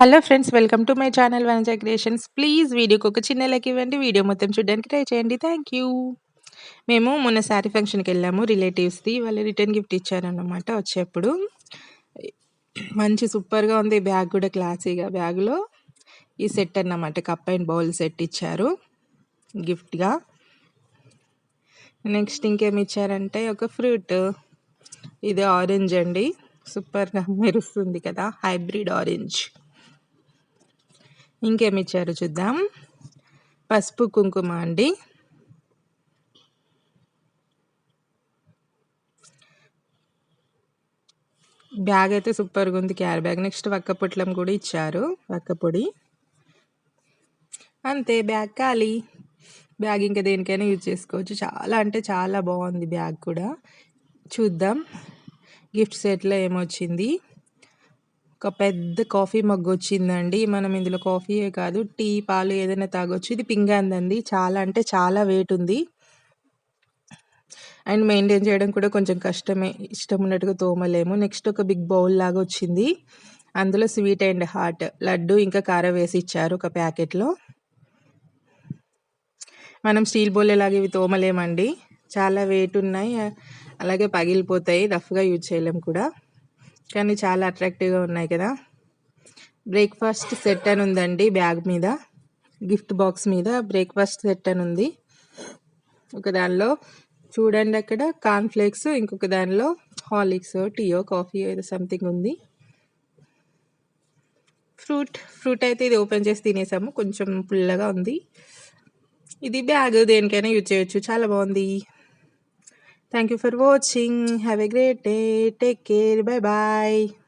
Hello friends welcome to my channel Vanaja creations please వీడియోకి ఒక చిన్న లైక్ ఇవ్వండి. వీడియో మొత్తం చూడడానికి ట్రై చేయండి. థ్యాంక్ యూ మేము మొన్న శారీ ఫంక్షన్కి వెళ్ళాము. రిలేటివ్స్ది వాళ్ళు రిటర్న్ గిఫ్ట్ ఇచ్చారనమాట వచ్చేప్పుడు. మంచి సూపర్గా ఉంది. బ్యాగ్ కూడా క్లాసీగా బ్యాగ్లో. ఈ సెట్ అన్నమాట కప్ అండ్ బౌల్ సెట్ ఇచ్చారు. గిఫ్ట్గా నెక్స్ట్ ఇంకేమి ఇచ్చారంటే ఒక ఫ్రూట్ ఇది ఆరెంజ్ అండి. సూపర్గా మెరుస్తుంది కదా. హైబ్రిడ్ ఆరెంజ్ ఇంకేమి ఇచ్చారు చూద్దాం. పసుపు కుంకుమ అండి. బ్యాగ్ అయితే సూపర్గా ఉంది క్యారీ బ్యాగ్. నెక్స్ట్ వక్క పొట్లం కూడా ఇచ్చారు వక్క పొడి. అంతే బ్యాగ్ ఖాళీ. బ్యాగ్ ఇంకా దేనికైనా యూజ్ చేసుకోవచ్చు. చాలా అంటే చాలా బాగుంది బ్యాగ్ కూడా. చూద్దాం. గిఫ్ట్ సెట్లో ఏమొచ్చింది? ఒక పెద్ద కాఫీ మగ్గు వచ్చిందండి మనం ఇందులో కాఫీయే కాదు టీ పాలు ఏదైనా తాగొచ్చు. ఇది పింగాందండి. చాలా అంటే చాలా వెయిట్ ఉంది. అండ్ మెయింటైన్ చేయడం కూడా కొంచెం కష్టమే. ఇష్టం ఉన్నట్టుగా తోమలేము. నెక్స్ట్ ఒక బిగ్ బౌల్ లాగా వచ్చింది. అందులో స్వీట్ అండ్ హాట్. లడ్డు ఇంకా కారం వేసి ఇచ్చారు ఒక ప్యాకెట్లో. మనం స్టీల్ బౌల్ ఎలాగ ఇవి తోమలేమండి. చాలా వెయిట్ ఉన్నాయి. అలాగే పగిలిపోతాయి. రఫ్గా యూజ్ చేయలేము కూడా. కానీ చాలా అట్రాక్టివ్గా ఉన్నాయి కదా. బ్రేక్ఫాస్ట్ సెట్ అని ఉందండి బ్యాగ్ మీద. గిఫ్ట్ బాక్స్ మీద బ్రేక్ఫాస్ట్ సెట్ అని ఉంది. ఒక దానిలో చూడండి అక్కడ కార్న్ఫ్లేక్స్ ఇంకొక దానిలో హార్లిక్స్ టీయో కాఫీ ఏదో సంథింగ్ ఉంది. ఫ్రూట్ ఫ్రూట్ అయితే ఇది ఓపెన్ చేసి తినేసాము. కొంచెం పుల్లగా ఉంది. ఇది బ్యాగ్ దేనికైనా యూజ్ చేయొచ్చు. చాలా బాగుంది. Thank you for watching. Have a great day. Take care. Bye bye.